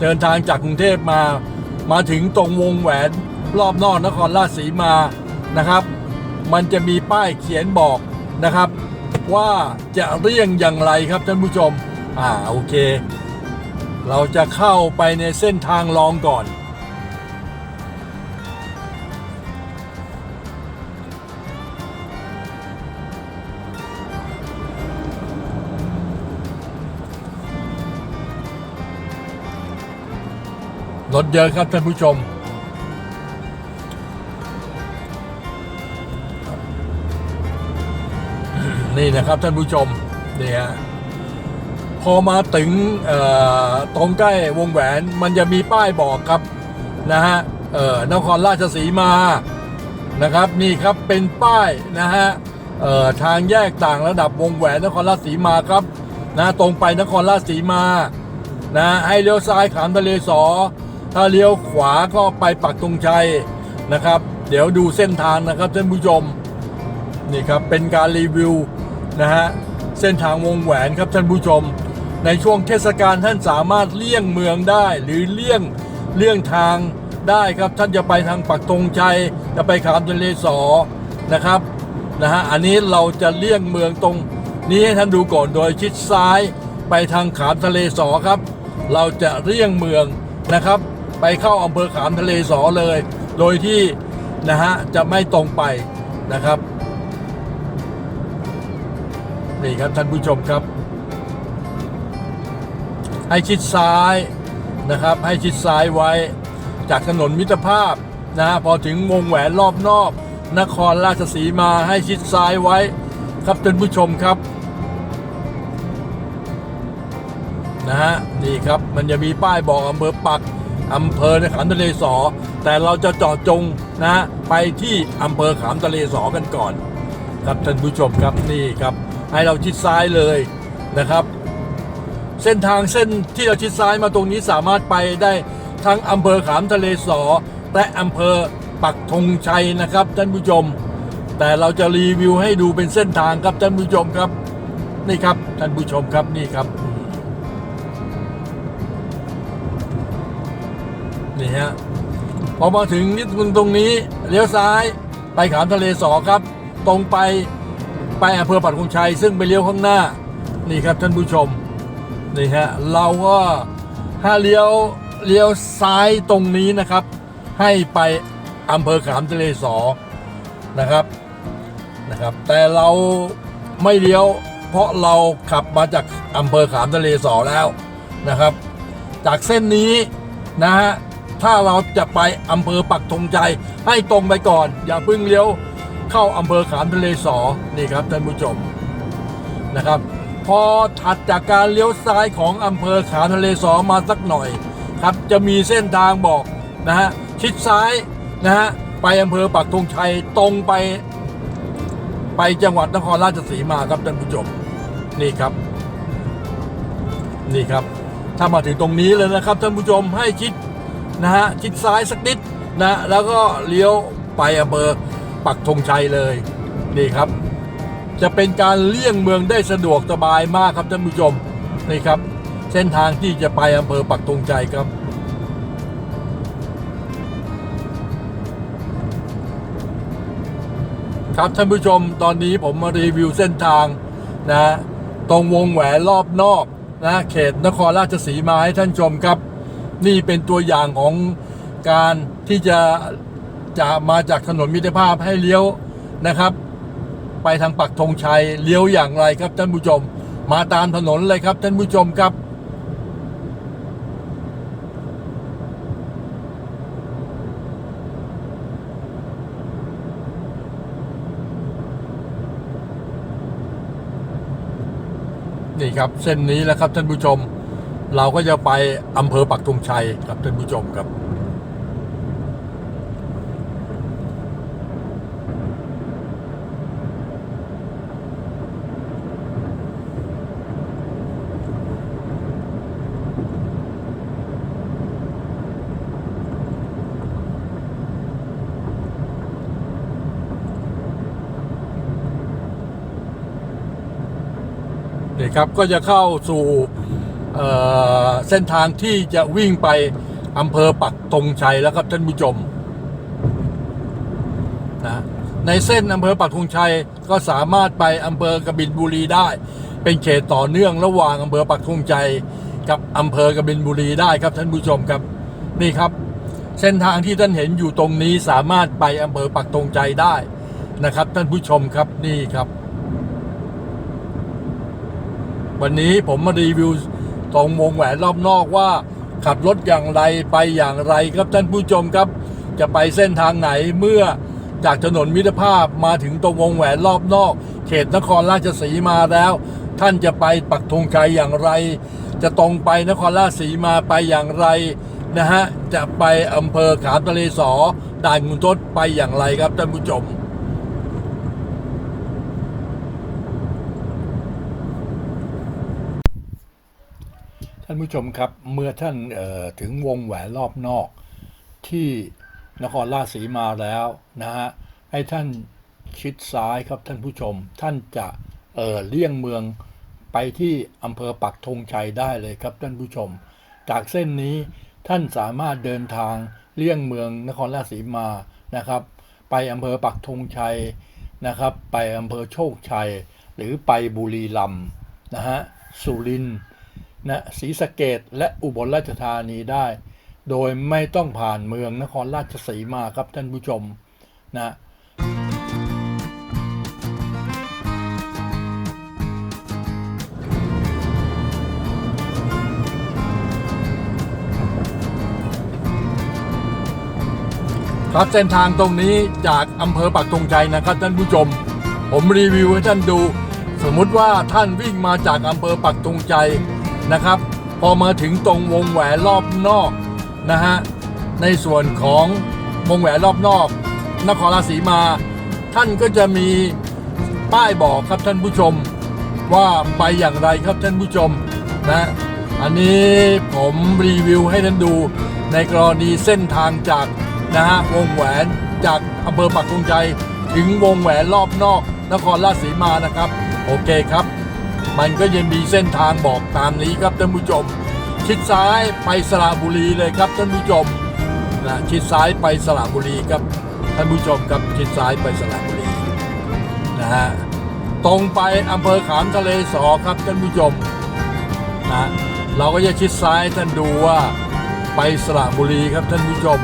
เดินทางจากกรุงเทพมา มาถึงตรงวงแหวนรอบนอกนครราชสีมานะครับ มันจะมีป้ายเขียนบอกนะครับ ว่าจะเลี่ยงอย่างไรครับท่านผู้ชม อ่าโอเค เราจะเข้าไปในเส้นทางรองก่อน รถเยอะครับท่านผู้ชม นี่นะครับท่านผู้ชมนี่ฮะพอมาถึงตรงใกล้วงแหวนมันจะมีป้ายบอกครับนะฮะเออนครราชสีมานะครับนี่ครับเป็นป้ายนะฮะทางแยกต่างระดับวงแหวนนครราชสีมาครับนะตรงไปนครราชสีมานะให้เลี้ยวซ้ายขามทะเลสอ ถ้าเลี้ยวขวาก็ไปปักธงชัยนะครับ เดี๋ยวดูเส้นทางนะครับท่านผู้ชมนี่ครับเป็นการรีวิวนะฮะเส้นทางวงแหวนครับท่านผู้ชม ในช่วงเทศกาลท่านสามารถเลี่ยงเมืองได้ หรือเลี่ยงเลี่ยงทางได้ครับท่านจะไปทางปักธงชัยจะไปขามทะเลสอนะครับนะฮะอันนี้เราจะเลี่ยงเมืองตรงนี้ให้ท่านดูก่อนโดยชิดซ้ายไปทางขามทะเลสอครับ เราจะเลี่ยงเมืองนะครับ ไปเข้าอำเภอขามทะเลสอเลย โดยที่นะฮะจะไม่ตรงไปนะครับนี่ครับท่านผู้ชมครับ ให้ชิดซ้ายนะครับ ให้ชิดซ้ายไว้จากถนนมิตรภาพนะฮะพอถึงวงแหวนรอบนอก นครราชสีมาให้ชิดซ้ายไว้ครับท่านผู้ชมครับนะฮะนี่ครับมันจะมีป้ายบอกอำเภอปัก อำเภอในขามทะเลสอ แต่เราจะเจาะจงนะฮะไปที่อำเภอขามทะเลสอกันก่อน ครับท่านผู้ชมครับนี่ครับ ให้เราชิดซ้ายเลยนะครับ เส้นทางเส้นที่เราชิดซ้ายมาตรงนี้สามารถไปได้ทั้งอำเภอขามทะเลสอและอำเภอปักธงชัยนะครับท่านผู้ชม แต่เราจะรีวิวให้ดูเป็นเส้นทางครับท่านผู้ชมครับนี่ครับท่านผู้ชมครับนี่ครับ นี่ฮะพอมาถึงนิดนึงตรงนี้เลี้ยวซ้ายไปขามทะเลสอครับ ตรงไปไปอำเภอปักธงชัย ซึ่งไปเลี้ยวข้างหน้านี่ครับท่านผู้ชมนี่ฮะเราก็ถ้าเลี้ยวเลี้ยวซ้ายตรงนี้นะครับ ให้ไปอำเภอขามทะเลสอนะครับนะครับ แต่เราไม่เลี้ยว เพราะเราขับมาจากอำเภอขามทะเลสอแล้วนะครับ จากเส้นนี้นะฮะ ถ้าเราจะไปอำเภอปักธงชัยให้ตรงไปก่อน อย่าเพิ่งเลี้ยวเข้าอำเภอขามทะเลสอนี่ครับท่านผู้ชมนะครับ พอถัดจากการเลี้ยวซ้ายของอำเภอขามทะเลสอมาสักหน่อยครับจะมีเส้นทางบอกนะฮะชิดซ้ายนะฮะไปอำเภอปักธงชัยตรงไป ไปจังหวัดนครราชสีมาครับท่านผู้ชมนี่ครับ นี่ครับ ถ้ามาถึงตรงนี้เลยนะครับท่านผู้ชมให้ชิด นะฮะชิดซ้ายสักนิดนะแล้วก็เลี้ยวไปอำเภอปักธงชัยเลยนี่ครับ จะเป็นการเลี่ยงเมืองได้สะดวกสบายมากครับท่านผู้ชมนี่ครับ เส้นทางที่จะไปอำเภอปักธงชัยครับครับท่านผู้ชมตอนนี้ผมมารีวิวเส้นทางนะตรงวงแหวนรอบนอกนะเขตนครราชสีมาให้ท่านชมครับ นี่เป็นตัวอย่างของการที่จะจะมาจากถนนมิตรภาพให้เลี้ยวนะครับ ไปทางปักธงชัยเลี้ยวอย่างไรครับท่านผู้ชม มาตามถนนเลยครับท่านผู้ชมครับนี่ครับเส้นนี้แหละครับท่านผู้ชม เราก็จะไปอำเภอปักธงชัยครับท่านผู้ชมครับ นี่ครับก็จะเข้าสู่ เอ่อเส้นทางที่จะวิ่งไปอำเภอปักตงชัยแล้วครับท่านผู้ชมนะในเส้นอำเภอปักธงชัยก็สามารถไปอำเภอกบินบุรีได้ เป็นเขตต่อเนื่องระหว่างอำเภอปักธงชัยกับอำเภอกบินบุรีได้ครับท่านผู้ชมครับนี่ครับ เส้นทางที่ท่านเห็นอยู่ตรงนี้สามารถไปอำเภอปักธงชัยได้นะครับท่านผู้ชมครับนี่ครับ วันนี้ผมมารีวิว ตรงวงแหวนรอบนอกว่า ขับรถอย่างไรไปอย่างไรครับท่านผู้ชมครับ จะไปเส้นทางไหนเมื่อจากถนนมิตรภาพมาถึงตรงวงแหวนรอบนอก เขตนครราชสีมาแล้ว ท่านจะไปปักธงชัยอย่างไร จะตรงไปนครราชสีมาไปอย่างไรนะฮะจะไปอำเภอขามทะเลสอด่านมุนทศไปอย่างไรครับท่านผู้ชม ท่านผู้ชมครับ เมื่อท่านถึงวงแหวนรอบนอก ที่นครราชสีมาแล้วนะฮะให้ท่านชิดซ้ายครับท่านผู้ชม ท่านจะเเลี่ยงเมืองไปที่อำเภอปักธงชัยได้เลยครับท่านผู้ชม จากเส้นนี้ท่านสามารถเดินทางเลี่ยงเมืองนครราชสีมานะครับ ไปอำเภอปักธงชัยนะครับ ไปอำเภอโชคชัย หรือไปบุรีรัมย์นะฮะสุรินทร์ นะศรีสะเกดและอุบลราชธานีได้ โดยไม่ต้องผ่านเมืองนครราชสีมาครับท่านผู้ชมนะครับเส้นทางตรงนี้จากอำเภอปักธงชัยนะครับท่านผู้ชม ผมรีวิวให้ท่านดู สมมุติว่าท่านวิ่งมาจากอำเภอปักธงชัย นะครับ พอมาถึงตรงวงแหวนรอบนอกนะฮะในส่วนของวงแหวนรอบนอก นครราชสีมา ท่านก็จะมีป้ายบอกครับท่านผู้ชม ว่าไปอย่างไรครับท่านผู้ชมนะอันนี้ผมรีวิวให้ท่านดูในกรณีเส้นทางจากนะฮะวงแหวนจากอำเภอปักธงชัยถึงวงแหวนรอบนอก นครราชสีมานะครับ โอเคครับ มันก็ยังมีเส้นทางบอกตามนี้ครับท่านผู้ชม ชิดซ้ายไปสระบุรีเลยครับท่านผู้ชมนะชิดซ้ายไปสระบุรีครับท่านผู้ชมครับชิดซ้ายไปสระบุรีนะฮะตรงไปอำเภอขามทะเลสอครับท่านผู้ชมนะเราก็จะชิดซ้ายท่านดูว่าไปสระบุรีครับท่านผู้ชม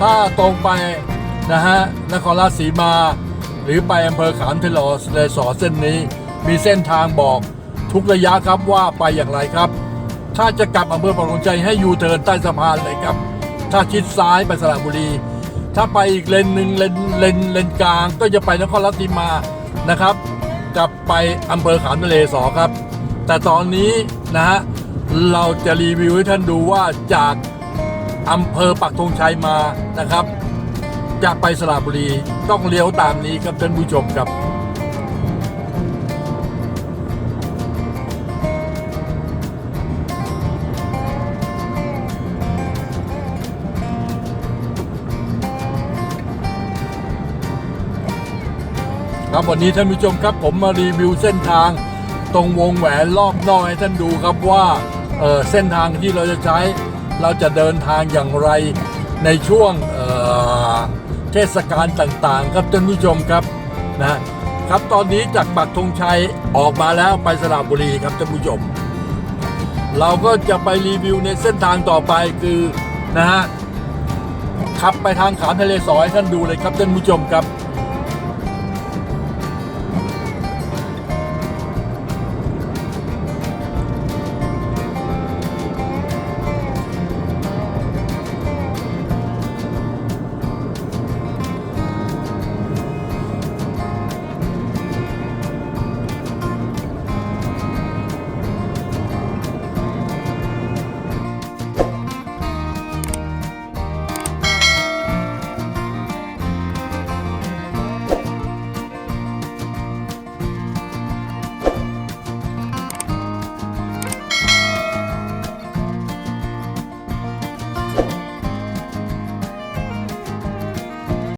ถ้าตรงไปนะฮะนครราชสีมา หรือไปอำเภอขามทะเลสอเส้นนี้ มีเส้นทางบอกทุกระยะครับว่าไปอย่างไรครับ ถ้าจะกลับอำเภอปากลงใจให้ยูเทิร์นใต้สะพานเลยครับ ถ้าชิดซ้ายไปสระบุรี ถ้าไปอีกเลนหนึ่งเลนเลนเลนกลางก็จะไปนครราชสีมานะครับ กลับไปอำเภอขามทะเลสอครับ แต่ตอนนี้นะฮะเราจะรีวิวให้ท่านดูว่าจาก อำเภอปักธงชัยมานะครับ จะไปสระบุรีต้องเลี้ยวตามนี้ครับท่านผู้ชมครับครับวันนี้ท่านผู้ชมครับผมมารีวิวเส้นทาง ตรงวงแหวนรอบนอกให้ท่านดูครับว่าเออเส้นทางที่เราจะใช้ เราจะเดินทางอย่างไรในช่วงเทศกาลต่างๆ ครับท่านผู้ชมครับนะครับตอนนี้จากปักธงชัยออกมาแล้วไปสระบุรีครับท่านผู้ชม เราก็จะไปรีวิวในเส้นทางต่อไปคือนะฮะขับไปทางขามทะเลสอยท่านดูเลยครับท่านผู้ชมครับ